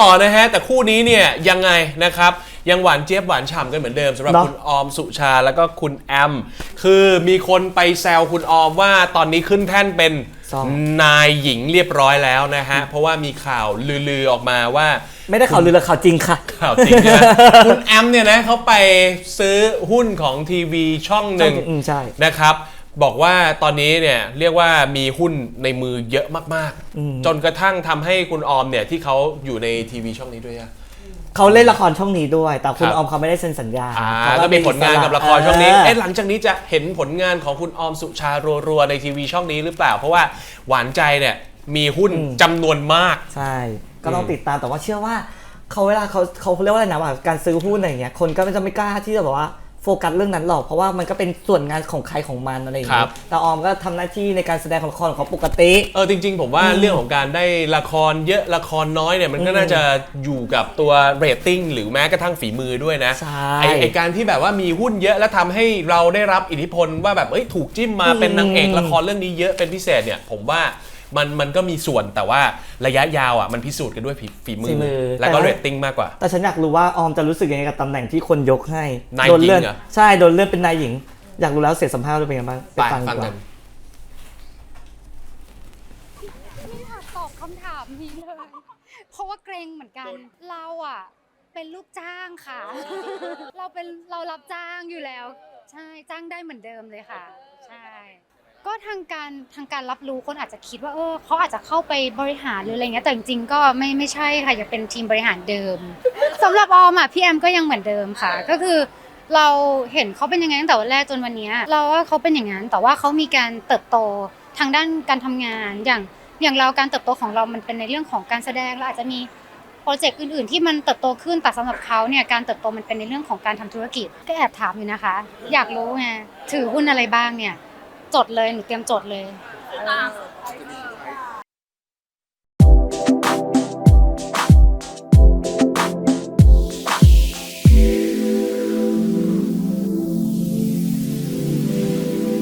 ต่อนะฮะ แต่คู่นี้เนี่ยยังไงนะครับ ยังหวานเจี๊ยบหวานฉ่ำกันเหมือนเดิมสำหรับเนอะ คุณออมสุชาแล้วก็คุณแอม คือมีคนไปแซวคุณออมว่าตอนนี้ขึ้นแท่นเป็นสอง นายหญิงเรียบร้อยแล้วนะฮะ เพราะว่ามีข่าวลือๆออกมาว่า ไม่ได้ข่าวลือและข่าวจริงค่ะ ข่าวจริงนะ คุณแอมเนี่ยนะเขาไปซื้อหุ้นของทีวีช่องหนึ่งอืมใช่ นะครับ บอกว่าตอนนี้เนี่ยเรียกว่ามีหุ้นในมือเยอะมากอืมๆจนกระทั่งทำให้คุณออมเนี่ยที่เขาอยู่ในทีวีช่องนี้ด้วยอะ เขาเล่นละครช่องนี้ด้วย แต่คุณครับออมเขาไม่ได้เซ็นสัญญาอ่าเขาก็มีผลงานกับละครช่องนี้เออเอ๊ะหลังจากนี้จะเห็นผลงานของคุณออมสุชารัวๆในทีวีช่องนี้หรือเปล่า เพราะว่าหวานใจเนี่ยมีหุ้นจำนวนมาก ใช่ ก็ต้องอืมติดตามแต่ว่าเชื่อว่าเขาเวลาเขาเขาเรียกว่าอะไรนะว่าการซื้อหุ้นอะไรอย่างเงี้ยคนก็จะไม่กล้าที่จะแบบว่า โฟกัสเรื่องนั้นหรอกเพราะว่ามันก็เป็นส่วนงานของใครของมันอะไรอย่างครัเงี้บยแต่ออมก็ทำหน้าที่ในการแสดงของละครของเขาปกติเออจริง ๆ ผมว่าเรื่องของการได้ละครเยอะละครน้อยเนี่ยมันก็อืมน่าจะอยู่กับตัวเรตติ้งหรือแม้กระทั่งฝีมือด้วยนะใช่ไอไอการที่แบบว่ามีหุ้นเยอะแล้วทำให้เราได้รับอิทธิพลว่าแบบเอ้ยถูกจิ้มมาอืมเป็นนางเอกละครเรื่องนี้เยอะเป็นพิเศษเนี่ย ผมว่า มันมันก็มีส่วนแต่ว่าระยะยาวอะมันพิสูจน์กันด้วยฝีฝีมืฝีมือ แล้วก็แต่ว่าเรตติ้งมากกว่า แต่ฉันอยากรู้ว่าออมจะรู้สึกยังไงกับตำแหน่งที่คนยกให้นายโดนเลื่อนหญิงเหรอ ใช่โดนเลื่อนเป็นนายหญิง อยากรู้แล้วเสียงสัมภาษณ์เป็นยังไงบ้างไปไปฟังฟังดีกกัว่านไม่อยากตอบคำถามนี้เลย เพราะว่าเกรงเหมือนกัน เราอะเป็นลูกจ้างค่ะ เราเป็นเรารับจ้างอยู่แล้ว ใช่จ้างได้เหมือนเดิมเลยค่ะ ใช่ก็ ทางการทางการรับรู้คนอาจจะคิดว่าเออเขาอาจจะเข้าไปบริหารหรืออะไรเงี้ยแต่จริงๆก็ไม่ไม่ใช่ค่ะยังเป็นทีมบริหารเดิมสำหรับออมอะพี่แอมก็ยังเหมือนเดิมค่ะ ก็คือเราเห็นเขาเป็นยังไงตั้งแต่วันแรกจนวันนี้ เราว่าเขาเป็นอย่างนั้นแต่ว่าเขามีการเติบโตทางด้านการทำงานอย่างอย่างเราการเติบโตของเรามันเป็นในเรื่องของการแสดงเราอาจจะมีโปรเจกต์อื่นๆ ที่มันเติบโตขึ้นแต่สำหรับเขาเนี่ยการเติบโตมันเป็นในเรื่องของการทำธุรกิจก็แอบถามอยู่นะคะ อยากรู้ไงถือหุ้นอะไรบ้างเนี่ย จดเลยหนูเตรียมจดเลยอร์